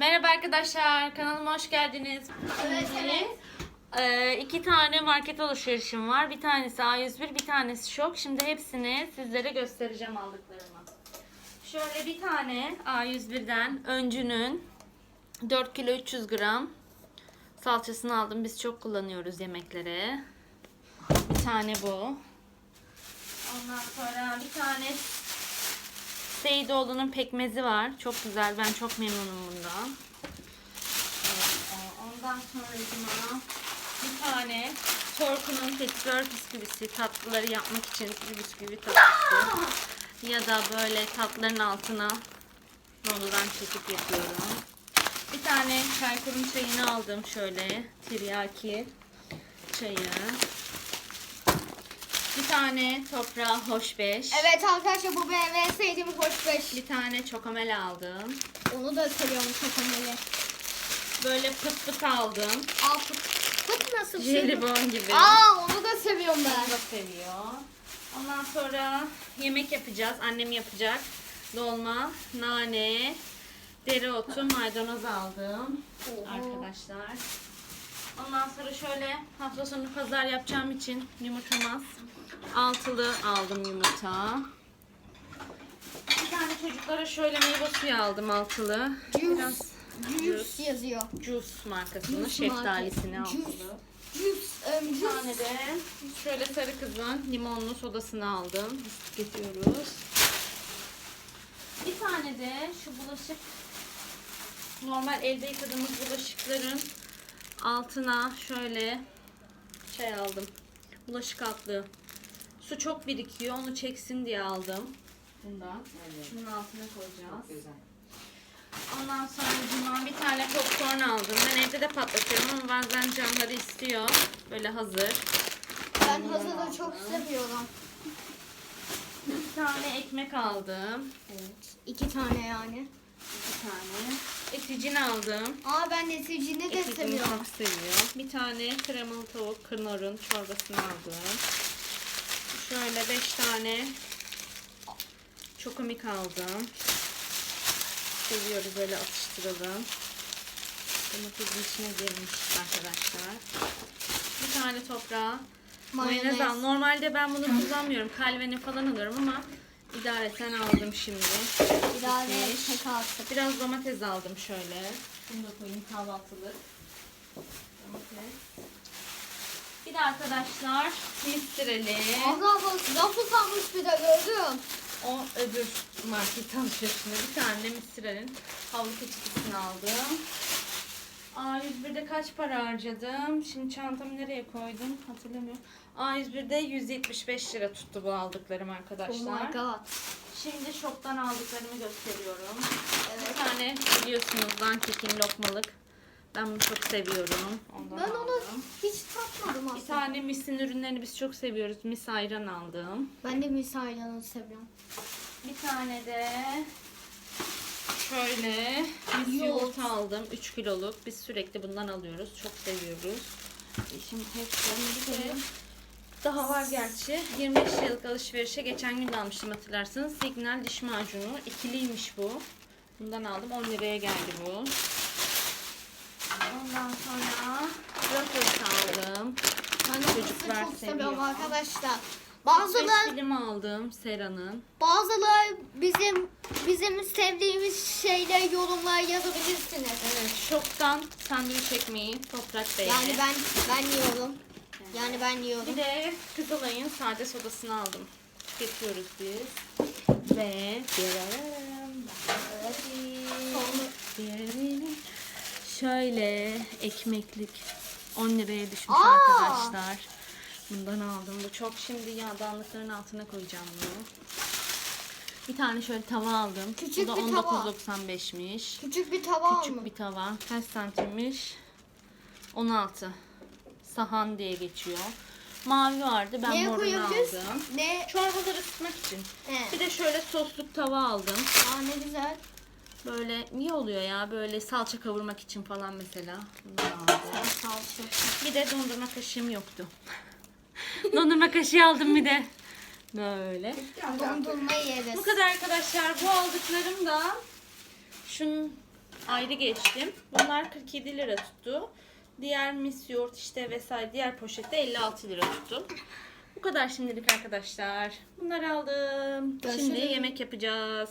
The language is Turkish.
Merhaba arkadaşlar, kanalıma hoş geldiniz. Evet, Şimdi, evet. e, iki tane market alışverişim var. Bir tanesi A101, bir tanesi Şok. Şimdi hepsini sizlere göstereceğim aldıklarımı. Şöyle bir tane A101'den Öncü'nün 4 kilo 300 gram salçasını aldım. Biz çok kullanıyoruz yemeklere. Bir tane bu. Ondan sonra bir tane Seyidoğlu'nun pekmezi var. Çok güzel. Ben çok memnunum bundan. Ondan sonra bir tane Torku'nun petibör bisküvisi tatlıları yapmak için bir bisküvi tatlısı. Ya da böyle tatlıların altına rondodan çekip yapıyorum. Bir tane çaykurun çayını aldım şöyle. Tiryaki çayı. Bir tane toprağı hoş beş. Evet arkadaşlar bu benim en sevdiğim hoş beş. Bir tane çokomel aldım. Onu da seviyorum çok önemli. Böyle pıt pıt aldım. Aa fıt, fıt nasıl bir şey? Jelibon gibi. Aa onu da seviyorum Onu ben. da seviyor. Ondan sonra yemek yapacağız. Annem yapacak. Dolma, nane, dereotu, maydanoz aldım. Oho. Arkadaşlar. Ondan sonra şöyle hafta sonu pazar yapacağım için yumurtamaz. Altılı aldım yumurta. Bir tane çocuklara şöyle meyve suyu aldım altılı. Biraz Juice. Juice yazıyor. Juice markasının Juice şeftalisini market. aldım. Juice. Um, Bir tane de şöyle sarı kızın limonlu sodasını aldım. Getiriyoruz. Bir tane de şu bulaşık normal elde yıkadığımız bulaşıkların altına şöyle şey aldım. Bulaşık altlığı. Su çok birikiyor. Onu çeksin diye aldım. Bundan. Şunun altına koyacağız. Güzel. Ondan sonra bundan bir tane popcorn aldım. Ben evde de patlatıyorum ama bazen canları istiyor. Böyle hazır. Ben hazırı çok seviyorum. Bir tane ekmek aldım. Evet. İki tane yani. Bir tane. Eticin aldım. Aa ben neticini de Eticini seviyorum. çok seviyor. Bir tane kremalı tavuk knorrun çorbasını aldım. Şöyle beş tane çokomik aldım. Seviyoruz böyle atıştıralım. Domatesin içine girmiş arkadaşlar. Bir tane toprağa mayonez Mayonez. al. Normalde ben bunu kullanmıyorum. Kalveni falan alıyorum ama idareten aldım şimdi. Bitmiş. tek altık. Biraz domates aldım şöyle. Şunu da koyayım kahvaltılık. Domates. Bir de arkadaşlar mistreli. Allah Allah lafı kalmış bir de gördüm. O öbür market alışverişinde bir tane de mistrelin havlu peçetesini aldım. A101'de kaç para harcadım? Şimdi çantamı nereye koydum? Hatırlamıyorum. A101'de 175 lira tuttu bu aldıklarım Oh arkadaşlar. my god. Şimdi şoktan aldıklarımı gösteriyorum. Evet. Bir tane biliyorsunuz dankekin lokmalık. Ben bunu çok seviyorum. Ondan Ben onu aldım. hiç tatmadım Bir aslında. tane misin ürünlerini biz çok seviyoruz. Mis ayran aldım. Ben de misaylanı seviyorum. Bir tane de şöyle mis Yoğurt. aldım. 3 kiloluk. Biz sürekli bundan alıyoruz. Çok seviyoruz. E Şimdi de daha var gerçi. 25 yıllık alışverişe geçen gün de almıştım hatırlarsınız. Signal diş macunu. ikiliymiş bu. Bundan aldım. 10 liraya geldi bu. Ondan sonra Ruffles aldım. De Çocuklar çok seviyor. seviyorum arkadaşlar. Bazıları... Bazıları film aldım Sera'nın. bazıları bizim bizim sevdiğimiz şeyler yorumlara yazabilirsiniz. Evet, şoktan sandviç ekmeği toprak beğeni. Yani ben ben yiyorum. Yani ben yiyorum. Bir de Kızılay'ın sade sodasını aldım. Tüketiyoruz biz. Ve Diyelim. Şöyle ekmeklik 10 liraya düşmüş Aa! arkadaşlar. Bundan aldım. Bu çok şimdi yağdanlıkların altına koyacağım bunu. Bir tane şöyle tava aldım. Küçük Bu da bir tava. 19.95'miş. Küçük bir tava Küçük almış. bir tava. Kaç santimmiş? 16. Sahan diye geçiyor. Mavi vardı. Ben Neye morunu koyabiliriz? aldım. Ne? Çorbaları ısıtmak için. He. Bir de şöyle sosluk tava aldım. Aa ne güzel. Böyle iyi oluyor ya. Böyle salça kavurmak için falan mesela. Bundan aldım. Salça. Bir de dondurma kaşığım yoktu. Dondurma kaşığı aldım bir de. Böyle. Dondurma yeriz. Bu kadar arkadaşlar. Bu aldıklarım da şunun ayrı geçtim. Bunlar 47 lira tuttu. Diğer mis yoğurt işte vesaire diğer poşette 56 lira tuttu. Bu kadar şimdilik arkadaşlar. Bunları aldım. Şimdi Görüşürüz. yemek yapacağız.